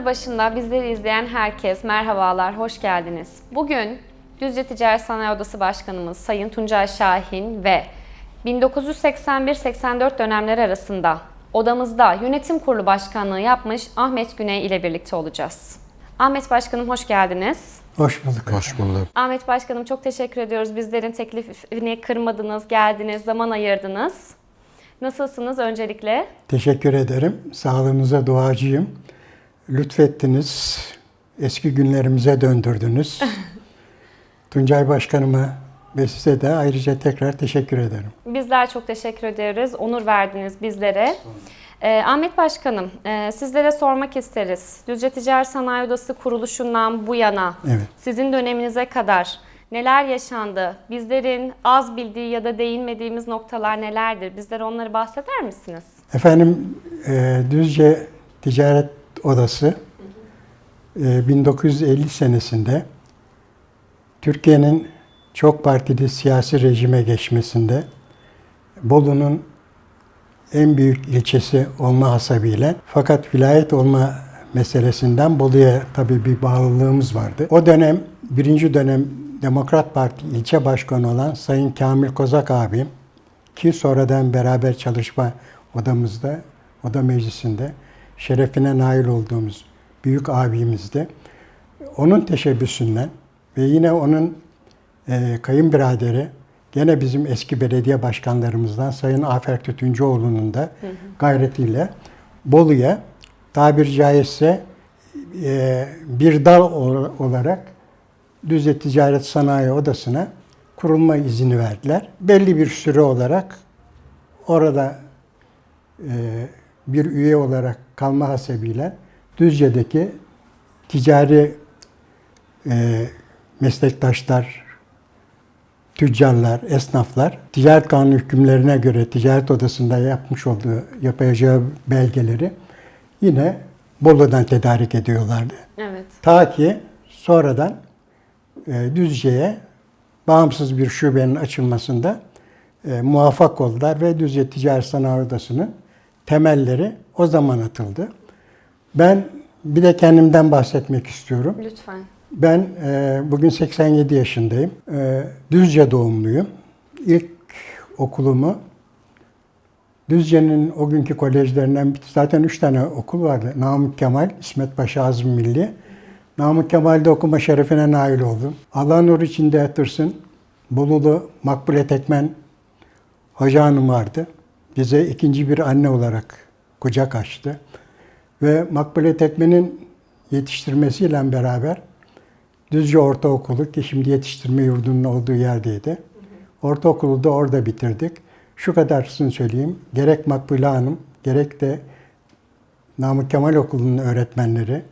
Ekranları başında bizleri izleyen herkes merhabalar, hoş geldiniz. Bugün Düzce Ticaret Sanayi Odası Başkanımız Sayın Tuncay Şahin ve 1981-84 dönemleri arasında odamızda yönetim kurulu başkanlığı yapmış Ahmet Güney ile birlikte olacağız. Ahmet Başkanım hoş geldiniz. Hoş bulduk. Hoş bulduk. Ahmet Başkanım çok teşekkür ediyoruz. Bizlerin teklifini kırmadınız, geldiniz, zaman ayırdınız. Nasılsınız öncelikle? Teşekkür ederim. Sağlığınıza duacıyım. Lütfettiniz. Eski günlerimize döndürdünüz. Tuncay Başkanıma ve size de ayrıca tekrar teşekkür ederim. Bizler çok teşekkür ederiz. Onur verdiniz bizlere. Ee, Ahmet Başkanım, e, sizlere sormak isteriz. Düzce Ticaret Sanayi Odası kuruluşundan bu yana Evet. sizin döneminize kadar neler yaşandı? Bizlerin az bildiği ya da değinmediğimiz noktalar nelerdir? Bizlere onları bahseder misiniz? Efendim e, Düzce Ticaret Odası e, 1950 senesinde Türkiye'nin çok partili siyasi rejime geçmesinde Bolu'nun en büyük ilçesi olma hasebiyle fakat vilayet olma meselesinden Bolu'ya tabii bir bağlılığımız vardı. O dönem birinci dönem Demokrat Parti ilçe başkanı olan Sayın Kamil Kozak abim ki sonradan beraber çalışma odamızda, oda meclisinde şerefine nail olduğumuz büyük abimizdi. Onun teşebbüsünden ve yine onun e, kayınbiraderi gene bizim eski belediye başkanlarımızdan Sayın Afer Tütüncüoğlu'nun da gayretiyle Bolu'ya tabiri caizse e, bir dal ol- olarak Düzce Ticaret Sanayi Odası'na kurulma izni verdiler. Belli bir süre olarak orada e, bir üye olarak kalma hasebiyle Düzce'deki ticari e, meslektaşlar, tüccarlar, esnaflar ticaret kanunu hükümlerine göre ticaret odasında yapmış olduğu yapacağı belgeleri yine Bolu'dan tedarik ediyorlardı. Evet. Ta ki sonradan e, Düzce'ye bağımsız bir şubenin açılmasında e, muvaffak oldular ve Düzce Ticaret Sanayi Odası'nın temelleri o zaman atıldı. Ben bir de kendimden bahsetmek istiyorum. Lütfen. Ben e, bugün 87 yaşındayım. E, Düzce doğumluyum. İlk okulumu Düzce'nin o günkü kolejlerinden zaten üç tane okul vardı. Namık Kemal, İsmet Paşa Azmi Milli. Namık Kemal'de okuma şerefine nail oldum. Allah nur içinde yatırsın. Bolulu Makbule Tekmen Hoca Hanım vardı. Bize ikinci bir anne olarak kucak açtı. Ve Makbule Tekmen'in yetiştirmesiyle beraber Düzce Ortaokulu ki şimdi yetiştirme yurdunun olduğu yerdeydi. Ortaokulu da orada bitirdik. Şu kadarsını söyleyeyim. Gerek Makbule Hanım gerek de Namık Kemal Okulu'nun öğretmenleri,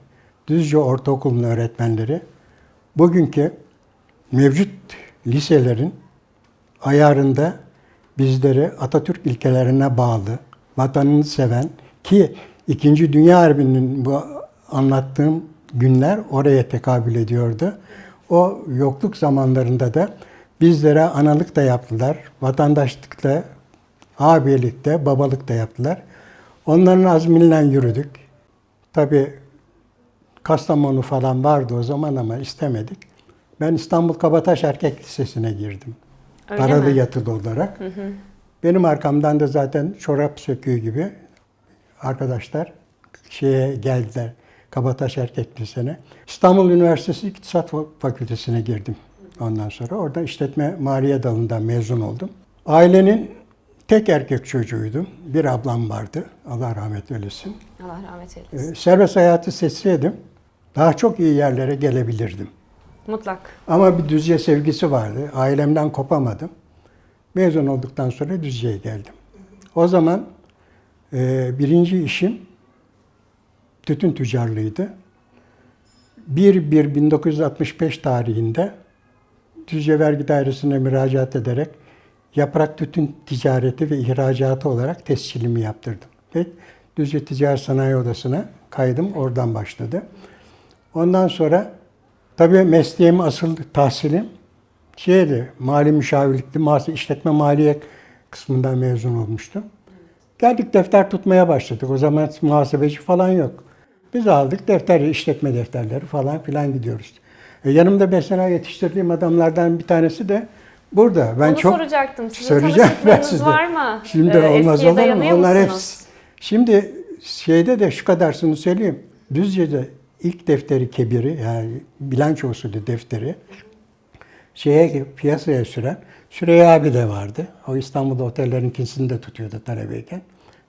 Düzce Ortaokulu'nun öğretmenleri bugünkü mevcut liselerin ayarında bizleri Atatürk ilkelerine bağlı, vatanını seven ki İkinci Dünya Harbi'nin bu anlattığım günler oraya tekabül ediyordu. O yokluk zamanlarında da bizlere analık da yaptılar, vatandaşlık da, abilik de, babalık da yaptılar. Onların azmiyle yürüdük. Tabii Kastamonu falan vardı o zaman ama istemedik. Ben İstanbul Kabataş Erkek Lisesi'ne girdim. Öyle Paralı mi? yatılı olarak. Benim arkamdan da zaten çorap söküğü gibi arkadaşlar şeye geldiler. Kabataş Erkek Lisesi'ne. İstanbul Üniversitesi İktisat Fakültesi'ne girdim. Ondan sonra orada işletme maliye dalından mezun oldum. Ailenin tek erkek çocuğuydum. Bir ablam vardı. Allah rahmet eylesin. Allah rahmet eylesin. Ee, Serbest hayatı seçseydim daha çok iyi yerlere gelebilirdim. Mutlak. Ama bir Düzce sevgisi vardı. Ailemden kopamadım. Mezun olduktan sonra Düzce'ye geldim. O zaman e, birinci işim tütün tüccarlığıydı. 1-1-1965 tarihinde Düzce Vergi Dairesi'ne müracaat ederek yaprak tütün ticareti ve ihracatı olarak tescilimi yaptırdım. Ve Düzce Ticaret Sanayi Odası'na kaydım oradan başladı. Ondan sonra tabii mesleğim asıl tahsilim şeydi, mali müşavirlikti, mali işletme maliye kısmından mezun olmuştum. Geldik defter tutmaya başladık. O zaman muhasebeci falan yok. Biz aldık defteri, işletme defterleri falan filan gidiyoruz. E, yanımda mesela yetiştirdiğim adamlardan bir tanesi de burada. Ben Onu çok soracaktım. Sizin Söyleyeceğim ben size. var mı? Şimdi Ee, olmaz olur mu? Onlar hepsi. Şimdi şeyde de şu kadarsını söyleyeyim. Düzce'de ilk defteri kebiri yani bilanço usulü defteri şeye piyasaya süren Süreyya abi de vardı. O İstanbul'da otellerin ikincisini de tutuyordu talebeyken.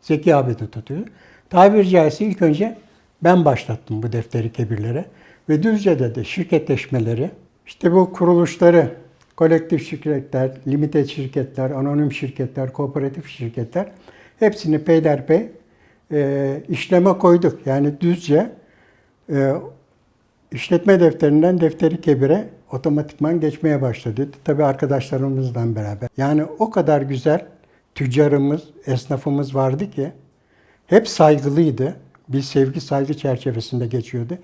Zeki abi de tutuyor. Tabiri caizse ilk önce ben başlattım bu defteri kebirlere. Ve Düzce'de de şirketleşmeleri, işte bu kuruluşları, kolektif şirketler, limited şirketler, anonim şirketler, kooperatif şirketler hepsini peyderpey e, işleme koyduk. Yani Düzce e, işletme defterinden defteri kebire otomatikman geçmeye başladı. Tabii arkadaşlarımızla beraber. Yani o kadar güzel tüccarımız, esnafımız vardı ki hep saygılıydı. Bir sevgi saygı çerçevesinde geçiyordu.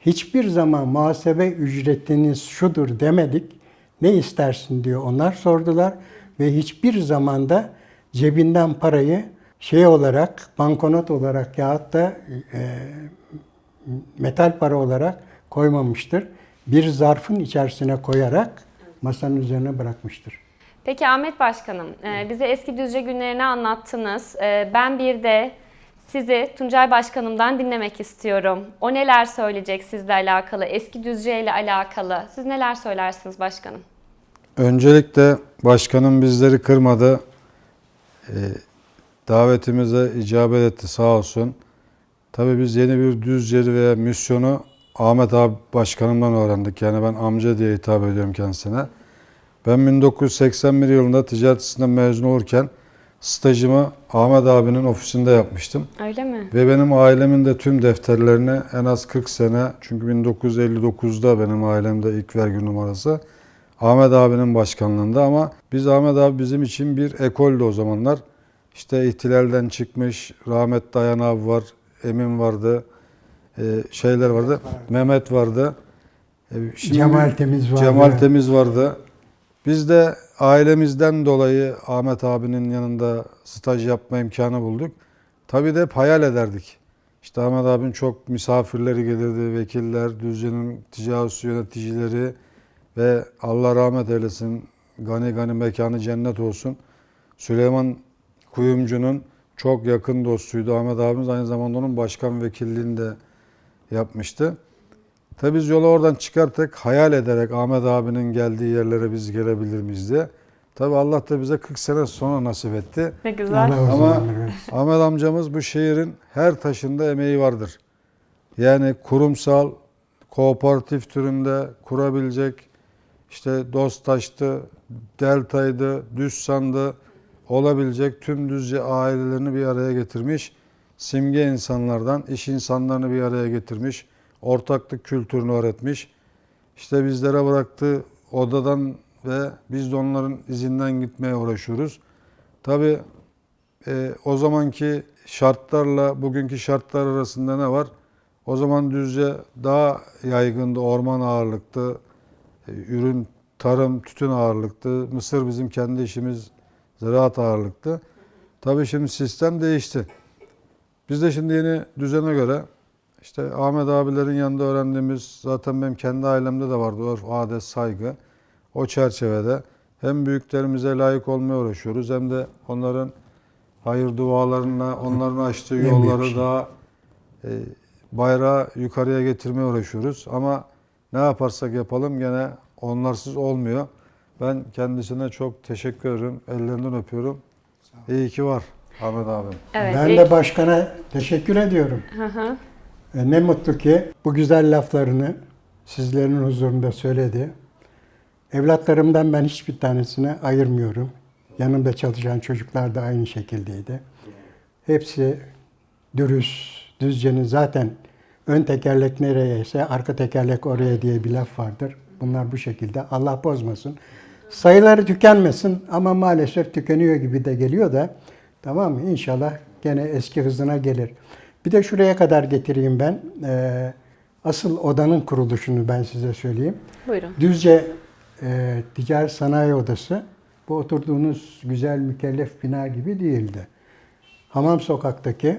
Hiçbir zaman muhasebe ücretiniz şudur demedik. Ne istersin diyor onlar sordular ve hiçbir zamanda cebinden parayı şey olarak, banknot olarak yahut da e, metal para olarak koymamıştır. Bir zarfın içerisine koyarak masanın üzerine bırakmıştır. Peki Ahmet Başkanım, e, bize eski Düzce günlerini anlattınız. E, Ben bir de sizi Tuncay Başkanım'dan dinlemek istiyorum. O neler söyleyecek sizle alakalı, eski Düzce ile alakalı? Siz neler söylersiniz başkanım? Öncelikle başkanım bizleri kırmadı. Ee, davetimize icabet etti sağ olsun. Tabii biz yeni bir düzceli veya misyonu Ahmet abi başkanımdan öğrendik. Yani ben amca diye hitap ediyorum kendisine. Ben 1981 yılında ticaret lisesinden mezun olurken stajımı Ahmet abinin ofisinde yapmıştım. Öyle mi? Ve benim ailemin de tüm defterlerini en az 40 sene çünkü 1959'da benim ailemde ilk vergi numarası Ahmet abinin başkanlığında ama biz Ahmet abi bizim için bir ekoldü o zamanlar. İşte ihtilalden çıkmış Rahmet Dayan abi var, Emin vardı, e, şeyler vardı, Mehmet vardı. E, şimdi- Cemal Temiz vardı. Cemal Temiz vardı. Biz de ailemizden dolayı Ahmet abinin yanında staj yapma imkanı bulduk. Tabii de hep hayal ederdik. İşte Ahmet abinin çok misafirleri gelirdi, vekiller, Düzce'nin ticaret yöneticileri ve Allah rahmet eylesin, gani gani mekanı cennet olsun. Süleyman Kuyumcu'nun çok yakın dostuydu. Ahmet abimiz aynı zamanda onun başkan vekilliğini de yapmıştı. Tabii biz yola oradan çıkarttık, hayal ederek Ahmet abinin geldiği yerlere biz gelebilir miyiz diye. Tabii Allah da bize 40 sene sonra nasip etti. Ne güzel. Ama. Ahmet amcamız bu şehrin her taşında emeği vardır. Yani kurumsal, kooperatif türünde kurabilecek, işte Dostaş'tı, Delta'ydı, Düzsan'dı olabilecek tüm Düzce ailelerini bir araya getirmiş. Simge insanlardan iş insanlarını bir araya getirmiş. Ortaklık kültürünü öğretmiş. İşte bizlere bıraktığı odadan ve biz de onların izinden gitmeye uğraşıyoruz. Tabii e, o zamanki şartlarla bugünkü şartlar arasında ne var? O zaman Düzce daha yaygındı, orman ağırlıklı, e, ürün, tarım, tütün ağırlıklı. Mısır bizim kendi işimiz, ziraat ağırlıklı. Tabii şimdi sistem değişti. Biz de şimdi yeni düzene göre işte Ahmet abilerin yanında öğrendiğimiz zaten benim kendi ailemde de vardı örf, adet, saygı. O çerçevede hem büyüklerimize layık olmaya uğraşıyoruz hem de onların hayır dualarına, onların açtığı yolları şey. daha e, bayrağı yukarıya getirmeye uğraşıyoruz. Ama ne yaparsak yapalım gene onlarsız olmuyor. Ben kendisine çok teşekkür ederim. Ellerinden öpüyorum. İyi ki var Ahmet abim. Evet. Ben de başkana teşekkür ediyorum. Hı hı. E, Ne mutlu ki bu güzel laflarını sizlerin huzurunda söyledi. Evlatlarımdan ben hiçbir tanesine ayırmıyorum. Yanımda çalışan çocuklar da aynı şekildeydi. Hepsi dürüst, düzcenin zaten ön tekerlek nereyeyse arka tekerlek oraya diye bir laf vardır. Bunlar bu şekilde. Allah bozmasın. Sayıları tükenmesin ama maalesef tükeniyor gibi de geliyor da tamam mı? İnşallah gene eski hızına gelir. Bir de şuraya kadar getireyim ben. Ee, asıl odanın kuruluşunu ben size söyleyeyim. Buyurun. Düzce e, Ticaret Sanayi Odası bu oturduğunuz güzel mükellef bina gibi değildi. Hamam Sokak'taki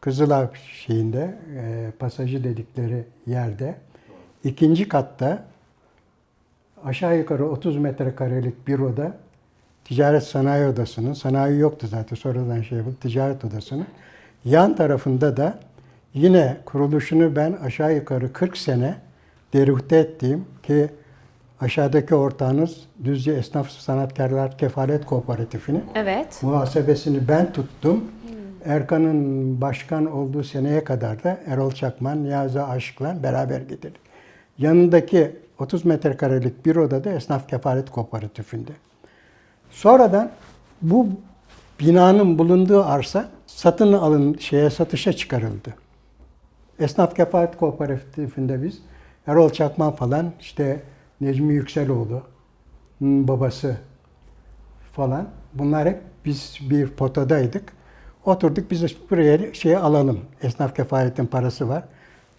Kızılav şeyinde, e, pasajı dedikleri yerde. ikinci katta aşağı yukarı 30 metrekarelik bir oda ticaret sanayi odasının, sanayi yoktu zaten sonradan şey yapıldı, ticaret odasının. Yan tarafında da yine kuruluşunu ben aşağı yukarı 40 sene derühte ettiğim ki aşağıdaki ortağınız Düzce Esnaf Sanatkarlar Kefalet Kooperatifi'nin Evet. muhasebesini ben tuttum. Erkan'ın başkan olduğu seneye kadar da Erol Çakman, Niyazi Aşık'la beraber getirdik. Yanındaki 30 metrekarelik bir odada Esnaf Kefalet Kooperatifinde. Sonradan bu binanın bulunduğu arsa satın alın şeye satışa çıkarıldı. Esnaf Kefalet Kooperatifinde biz Erol Çakman falan işte Necmi Yükseloğlu babası falan bunlar hep biz bir potadaydık. Oturduk biz buraya şey alalım. Esnaf kefaletin parası var.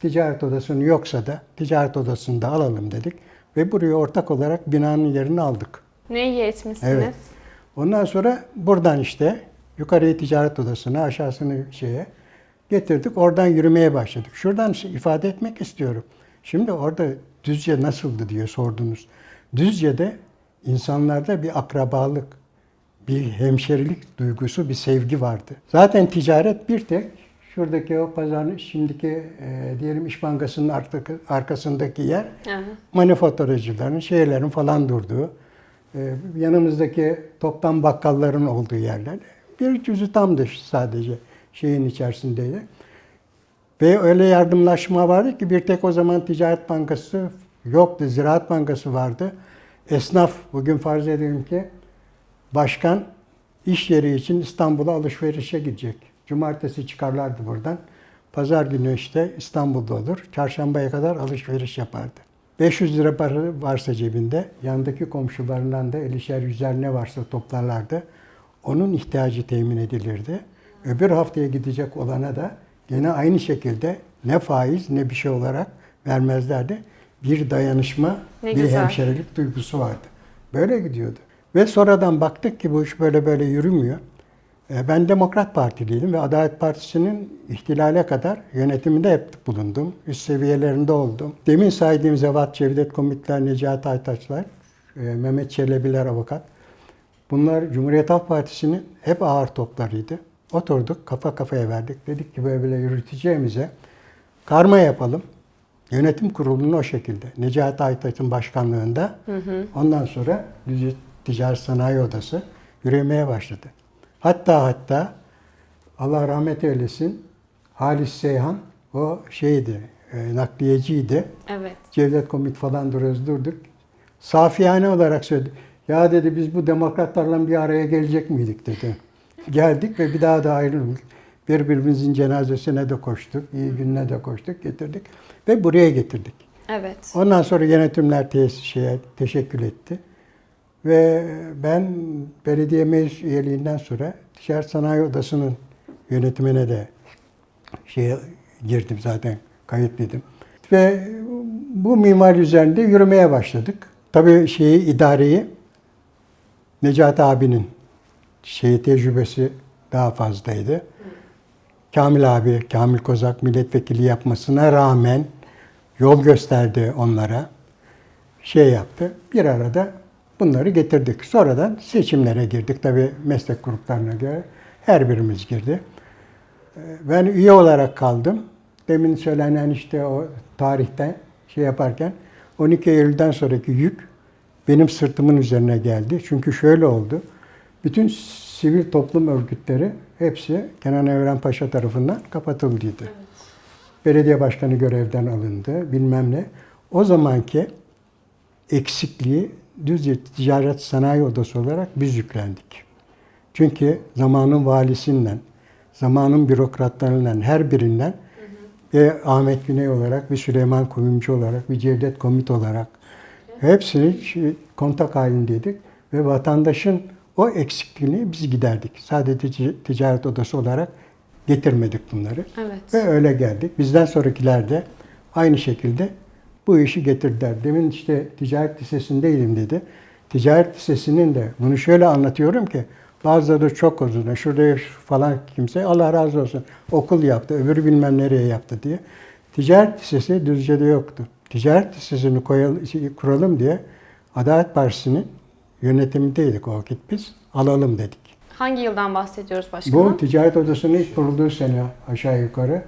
Ticaret odasının yoksa da ticaret odasını da alalım dedik. Ve buraya ortak olarak binanın yerini aldık. Ne iyi etmişsiniz. Evet. Ondan sonra buradan işte yukarıya ticaret odasına, aşağısını şeye getirdik. Oradan yürümeye başladık. Şuradan şey ifade etmek istiyorum. Şimdi orada Düzce nasıldı diye sordunuz. Düzce'de insanlarda bir akrabalık, bir hemşerilik duygusu, bir sevgi vardı. Zaten ticaret bir tek şuradaki o pazarın şimdiki e, diyelim İş Bankası'nın arka- arkasındaki yer Aha. manifaturacıların, şeylerin falan durduğu, e, yanımızdaki toptan bakkalların olduğu yerler. Bir cüzü tamdı sadece şeyin içerisindeydi. Ve öyle yardımlaşma vardı ki bir tek o zaman Ticaret Bankası yoktu, Ziraat Bankası vardı. Esnaf, bugün farz edelim ki başkan iş yeri için İstanbul'a alışverişe gidecek. Cumartesi çıkarlardı buradan. Pazar günü işte İstanbul'da olur. Çarşambaya kadar alışveriş yapardı. 500 lira para varsa cebinde, yandaki komşularından da 50'şer yüzer ne varsa toplarlardı. Onun ihtiyacı temin edilirdi. Öbür haftaya gidecek olana da yine aynı şekilde ne faiz ne bir şey olarak vermezlerdi. Bir dayanışma, Ne bir güzel. hemşerilik duygusu vardı. Böyle gidiyordu. Ve sonradan baktık ki bu iş böyle böyle yürümüyor. E, Ben Demokrat Partiliydim ve Adalet Partisi'nin ihtilale kadar yönetiminde hep bulundum. Üst seviyelerinde oldum. Demin saydığım Zevat Cevdet Komitler, Necati Aytaçlar, e, Mehmet Çelebiler avukat. Bunlar Cumhuriyet Halk Partisi'nin hep ağır toplarıydı. Oturduk, kafa kafaya verdik. Dedik ki böyle yürüteceğimize karma yapalım. Yönetim kurulunu o şekilde. Necati Aytaç'ın başkanlığında. Ondan sonra Ticaret Sanayi Odası yürümeye başladı. Hatta hatta Allah rahmet eylesin Halis Seyhan o şeydi, e, nakliyeciydi. Evet. Cevdet Komit falan duruyoruz durduk. Safiyane olarak söyledi. Ya dedi biz bu demokratlarla bir araya gelecek miydik dedi. Geldik ve bir daha da ayrılmadık. Birbirimizin cenazesine de koştuk, iyi gününe de koştuk, getirdik ve buraya getirdik. Evet. Ondan sonra yönetimler tesis şeye teşekkür etti. Ve ben belediye meclis üyeliğinden sonra Ticaret Sanayi Odası'nın yönetimine de şeye girdim zaten kayıtlıydım. Ve bu mimari üzerinde yürümeye başladık. Tabii şeyi idareyi Necati abinin şeyi tecrübesi daha fazlaydı. Kamil abi, Kamil Kozak milletvekili yapmasına rağmen yol gösterdi onlara. Şey yaptı. Bir arada bunları getirdik. Sonradan seçimlere girdik. Tabii meslek gruplarına göre her birimiz girdi. Ee, Ben üye olarak kaldım. Demin söylenen işte o tarihten şey yaparken 12 Eylül'den sonraki yük benim sırtımın üzerine geldi. Çünkü şöyle oldu. Bütün sivil toplum örgütleri hepsi Kenan Evren Paşa tarafından kapatıldıydı. Belediye başkanı görevden alındı, bilmem ne. O zamanki eksikliği Düzce Ticaret Sanayi Odası olarak biz yüklendik. Çünkü zamanın valisinden, zamanın bürokratlarından her birinden ve Ahmet Güney olarak, bir Süleyman Kuyumcu olarak, bir Cevdet Komit olarak hepsini kontak halindeydik ve vatandaşın o eksikliğini biz giderdik. Sadece tic- ticaret odası olarak getirmedik bunları. Evet. Ve öyle geldik. Bizden sonrakiler de aynı şekilde bu işi getirdiler. Demin işte ticaret lisesindeydim dedi. Ticaret lisesinin de bunu şöyle anlatıyorum ki Bazıları çok uzun. Şurada falan kimse Allah razı olsun okul yaptı, öbürü bilmem nereye yaptı diye. Ticaret Lisesi Düzce'de yoktu. Ticaret Lisesi'ni koyalım, şey, kuralım diye Adalet Partisi'nin yönetimindeydik o vakit biz. Alalım dedik. Hangi yıldan bahsediyoruz başkanım? Bu ticaret odasının ilk kurulduğu sene aşağı yukarı.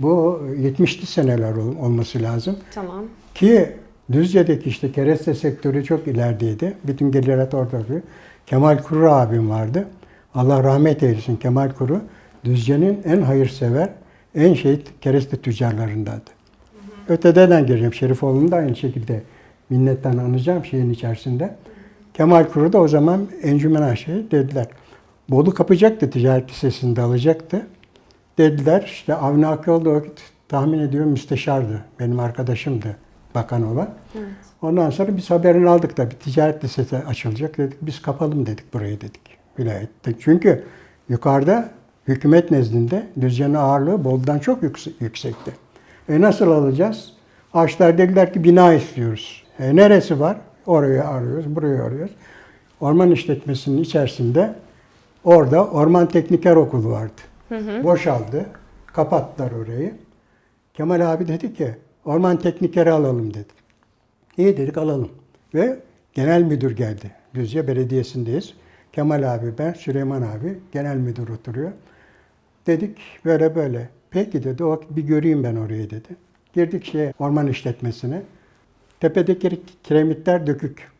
Bu 70'li seneler ol- olması lazım. Tamam. Ki Düzce'deki işte kereste sektörü çok ilerideydi. Bütün gelirat orada oluyor. Kemal Kuru abim vardı. Allah rahmet eylesin Kemal Kuru. Düzce'nin en hayırsever, en şey kereste tüccarlarındandı. Öteden gireceğim. Şerifoğlu'nu da aynı şekilde minnetten anacağım şeyin içerisinde. Kemal Kuru da o zaman Encümen Aşe'ye dediler. Bolu kapacaktı ticaret lisesinde alacaktı. Dediler işte Avni Akyol da tahmin ediyorum müsteşardı. Benim arkadaşımdı bakan olan. Ondan sonra biz haberini aldık da bir ticaret lisesi açılacak dedik. Biz kapalım dedik burayı dedik vilayette. Çünkü yukarıda hükümet nezdinde Düzce'nin ağırlığı Bolu'dan çok yüksek, yüksekti. E nasıl alacağız? Ağaçlar dediler ki bina istiyoruz. E neresi var? Orayı arıyoruz, burayı arıyoruz. Orman işletmesinin içerisinde orada Orman Tekniker Okulu vardı. Boşaldı. Kapattılar orayı. Kemal abi dedi ki orman teknikeri alalım dedi. İyi dedik alalım. Ve genel müdür geldi. Düzce Belediyesi'ndeyiz. Kemal abi ben, Süleyman abi, genel müdür oturuyor. Dedik böyle böyle. Peki dedi o bir göreyim ben orayı dedi. Girdik şeye orman işletmesine. Tepedeki kiremitler dökük.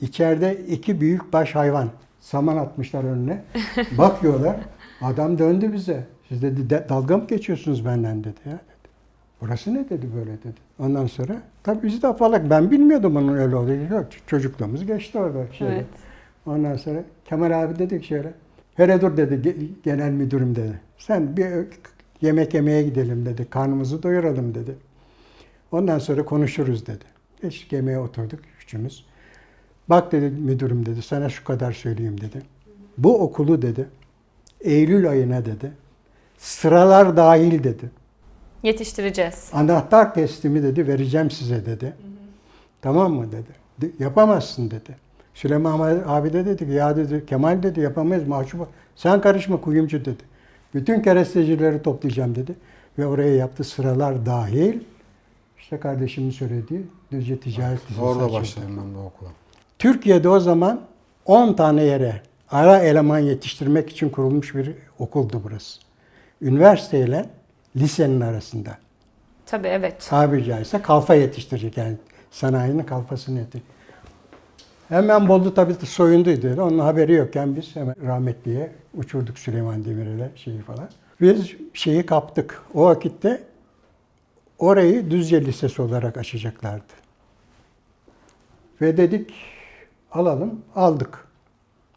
İçeride iki büyük baş hayvan. Saman atmışlar önüne. Bakıyorlar. Adam döndü bize. Siz dedi "de- dalga mı geçiyorsunuz benden dedi ya. Dedi. Burası ne dedi böyle dedi. Ondan sonra tabii bizi de afalak. Ben bilmiyordum onun öyle olduğunu. Çocukluğumuz geçti orada. Şöyle. Evet. Ondan sonra Kemal abi dedik şöyle. Hele dur dedi ge- genel müdürüm dedi. Sen bir yemek yemeye gidelim dedi. Karnımızı doyuralım dedi. Ondan sonra konuşuruz dedi. Eşlik yemeğe oturduk üçümüz. Bak dedi müdürüm dedi sana şu kadar söyleyeyim dedi. Bu okulu dedi Eylül ayına dedi sıralar dahil dedi. Yetiştireceğiz. Anahtar teslimi dedi vereceğim size dedi. Tamam mı dedi. De- yapamazsın dedi. Süleyman abi de dedi ki ya dedi Kemal dedi yapamayız mahcup. Sen karışma kuyumcu dedi. Bütün kerestecileri toplayacağım dedi. Ve oraya yaptı sıralar dahil. İşte kardeşimin söylediği Düzce Ticaret Lisesi Orada başladım ben de okula. Türkiye'de o zaman 10 tane yere ara eleman yetiştirmek için kurulmuş bir okuldu burası. Üniversiteyle lisenin arasında. Tabii evet. Tabiri caizse kalfa yetiştirecek yani sanayinin kalfasını yetiştirecek. Hemen Bolu tabii soyunduydu. Onun haberi yokken biz hemen rahmetliye uçurduk Süleyman Demirel'e şeyi falan. Biz şeyi kaptık. O vakitte orayı Düzce Lisesi olarak açacaklardı. Ve dedik alalım. Aldık.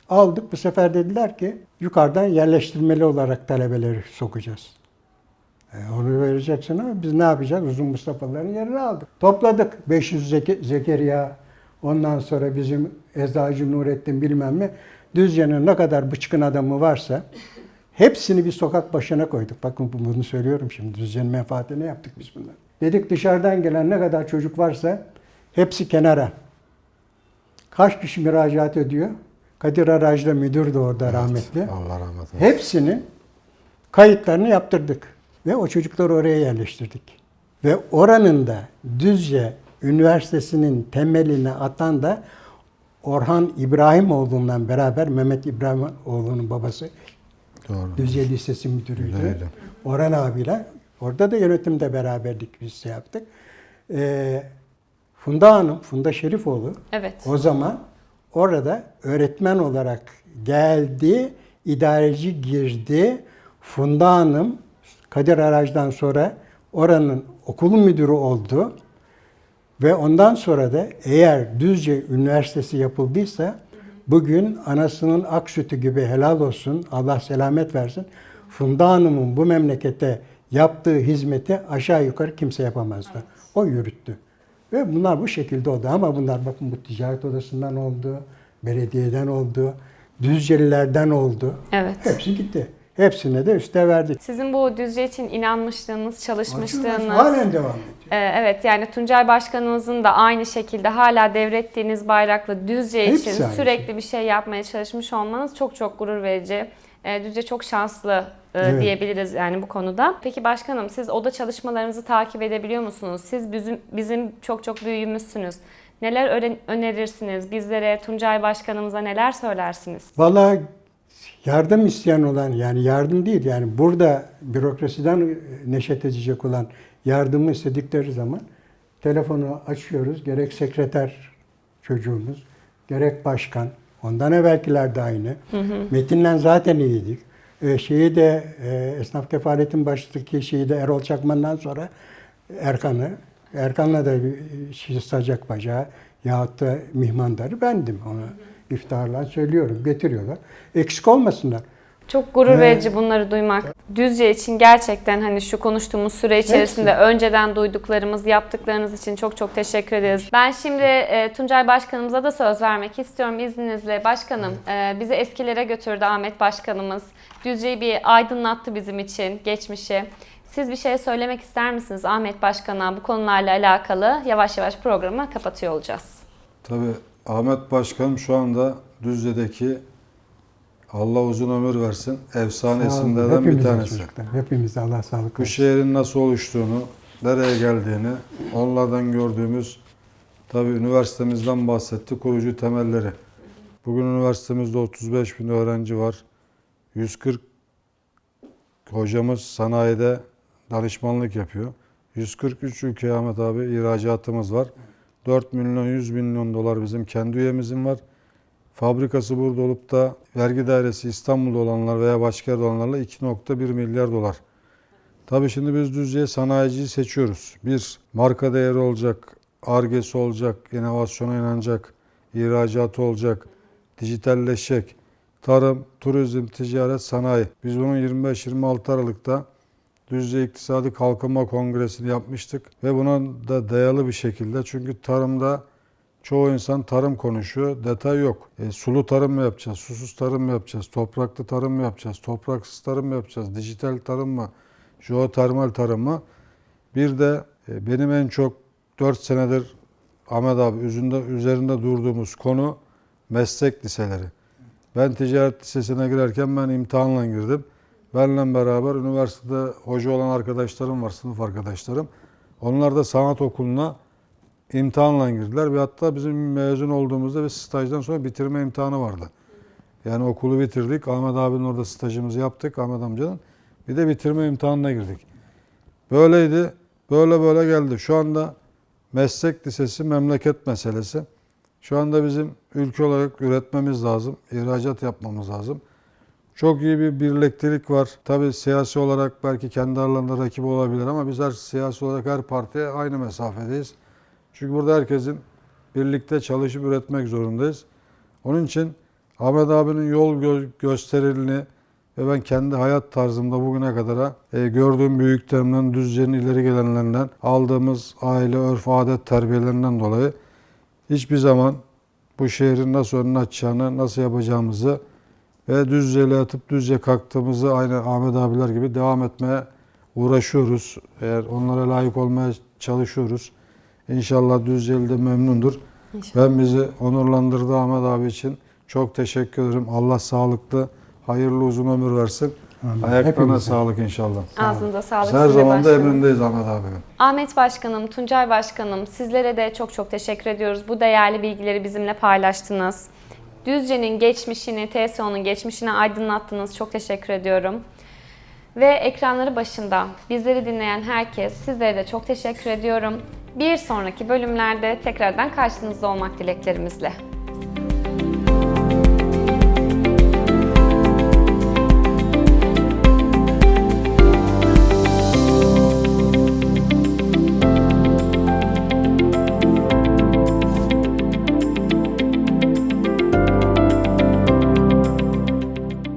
Aldık. Bu sefer dediler ki yukarıdan yerleştirmeli olarak talebeleri sokacağız. E, onu vereceksin ama biz ne yapacağız? Uzun Mustafa'ların yerini aldık. Topladık 500 Zeke- Zekeriya, ondan sonra bizim Eczacı Nurettin bilmem ne. Düzce'nin ne kadar bıçkın adamı varsa hepsini bir sokak başına koyduk. Bakın bu- bunu söylüyorum şimdi. Düzce'nin menfaatine yaptık biz bunları. Dedik dışarıdan gelen ne kadar çocuk varsa hepsi kenara. Kaç kişi müracaat ediyor? Kadir Arac'da müdür de orada rahmetli. Allah rahmet eylesin. Hepsinin kayıtlarını yaptırdık ve o çocukları oraya yerleştirdik. Ve oranın da Düzce Üniversitesi'nin temelini atan da Orhan İbrahimoğlu'ndan beraber Mehmet İbrahimoğlu'nun babası Doğru. Düzce Lisesi müdürüydü. Müdürüydü. Orhan abiyle. Orada da yönetimde beraberdik biz şey yaptık. Ee, Funda Hanım, Funda Şerifoğlu Evet. o zaman orada öğretmen olarak geldi, idareci girdi. Funda Hanım Kadir Arac'dan sonra oranın okul müdürü oldu. Ve ondan sonra da eğer Düzce Üniversitesi yapıldıysa bugün anasının ak sütü gibi helal olsun, Allah selamet versin. Funda Hanım'ın bu memlekete yaptığı hizmeti aşağı yukarı kimse yapamazdı. O yürüttü. Ve bunlar bu şekilde oldu ama bunlar bakın bu ticaret odasından oldu, belediyeden oldu, Düzcelilerden oldu. Evet. Hepsi gitti. Hepsine de üste verdik. Sizin bu Düzce için inanmışlığınız, çalışmışlığınız, Halen devam ediyor. Ee, evet yani Tuncay Başkanımızın da aynı şekilde hala devrettiğiniz bayrakla Düzce Hepsi için sürekli bir şey yapmaya çalışmış olmanız çok çok gurur verici. Ee, Düzce çok şanslı e, Evet. diyebiliriz yani bu konuda. Peki başkanım siz oda çalışmalarımızı takip edebiliyor musunuz? Siz bizim, bizim çok çok büyüğümüzsünüz. Neler önerirsiniz? Bizlere, Tuncay Başkanımıza neler söylersiniz? Vallahi yardım isteyen olan yani yardım değil yani burada bürokrasiden neşet edecek olan yardımı istedikleri zaman telefonu açıyoruz. Gerek sekreter çocuğumuz, gerek başkan. Ondan evvelkiler de aynı. Metin'le zaten iyiydik. Ee, şeyi de e, esnaf kefaletin başındaki şeyi de Erol Çakman'dan sonra Erkan'ı. Erkan'la da bir şey sacak bacağı yahut da mihmandarı bendim onu iftarla söylüyorum. Getiriyorlar. Eksik olmasınlar. Çok gurur verici bunları duymak. Düzce için gerçekten hani şu konuştuğumuz süre içerisinde önceden duyduklarımız, yaptıklarınız için çok çok teşekkür ederiz. Ben şimdi e, Tuncay Başkanımıza da söz vermek istiyorum izninizle. Başkanım e, bizi eskilere götürdü Ahmet Başkanımız. Düzce'yi bir aydınlattı bizim için geçmişi. Siz bir şey söylemek ister misiniz Ahmet Başkan'a bu konularla alakalı? Yavaş yavaş programı kapatıyor olacağız. Tabii Ahmet Başkanım şu anda Düzce'deki Allah uzun ömür versin efsane isimlerden bir tanesi. çocuklar. Hepimize Allah sağlık Bu versin. şehrin nasıl oluştuğunu, nereye geldiğini, onlardan gördüğümüz tabii üniversitemizden bahsetti, kurucu temelleri. Bugün üniversitemizde 35 bin öğrenci var. 140 hocamız sanayide danışmanlık yapıyor. 143 ülkeye Ahmet abi ihracatımız var. 4 milyon 100 milyon dolar bizim kendi üyemizin var. Fabrikası burada olup da vergi dairesi İstanbul'da olanlar veya başka yerde olanlarla 2.1 milyar dolar. Tabii şimdi biz Düzce'ye sanayiciyi seçiyoruz. Bir, marka değeri olacak, argesi olacak, inovasyona inanacak, ihracatı olacak, dijitalleşecek. Tarım, turizm, ticaret, sanayi. Biz bunun 25-26 Aralık'ta Düzce İktisadi Kalkınma Kongresi'ni yapmıştık ve buna da dayalı bir şekilde çünkü tarımda çoğu insan tarım konuşuyor, detay yok. E, sulu tarım mı yapacağız, susuz tarım mı yapacağız, topraklı tarım mı yapacağız, topraksız tarım mı yapacağız, dijital tarım mı, jeotermal tarım mı? Bir de e, benim en çok 4 senedir Ahmet abi üzerinde, üzerinde durduğumuz konu meslek liseleri. Ben ticaret lisesine girerken ben imtihanla girdim. Benle beraber üniversitede hoca olan arkadaşlarım var, sınıf arkadaşlarım. Onlar da sanat okuluna imtihanla girdiler ve hatta bizim mezun olduğumuzda ve stajdan sonra bitirme imtihanı vardı. Yani okulu bitirdik. Ahmet abinin orada stajımızı yaptık Ahmet amcanın. Bir de bitirme imtihanına girdik. Böyleydi. Böyle böyle geldi. Şu anda meslek lisesi memleket meselesi. Şu anda bizim ülke olarak üretmemiz lazım. ihracat yapmamız lazım. Çok iyi bir birliktelik var. Tabii siyasi olarak belki kendi aralarında rakip olabilir ama biz her siyasi olarak her partiye aynı mesafedeyiz. Çünkü burada herkesin birlikte çalışıp üretmek zorundayız. Onun için Ahmet abinin yol gö- gösterilini ve ben kendi hayat tarzımda bugüne kadar e, gördüğüm büyüklerimden, Düzce'nin ileri gelenlerinden, aldığımız aile, örf, adet terbiyelerinden dolayı hiçbir zaman bu şehrin nasıl önünü açacağını, nasıl yapacağımızı ve Düzce'yle atıp Düzce kalktığımızı aynı Ahmet abiler gibi devam etmeye uğraşıyoruz. Eğer onlara layık olmaya çalışıyoruz. İnşallah Düzce'li de memnundur. Ben bizi onurlandırdı Ahmet abi için. Çok teşekkür ederim. Allah sağlıklı, hayırlı uzun ömür versin. Amin. Ayaklarına sağlık inşallah. Ağzınıza sağlık. Her zaman da emrindeyiz Ahmet abinin. Ahmet Başkanım, Tuncay Başkanım sizlere de çok çok teşekkür ediyoruz. Bu değerli bilgileri bizimle paylaştınız. Düzce'nin geçmişini, TSO'nun geçmişini aydınlattınız. Çok teşekkür ediyorum. Ve ekranları başında bizleri dinleyen herkes sizlere de çok teşekkür ediyorum. Bir sonraki bölümlerde tekrardan karşınızda olmak dileklerimizle.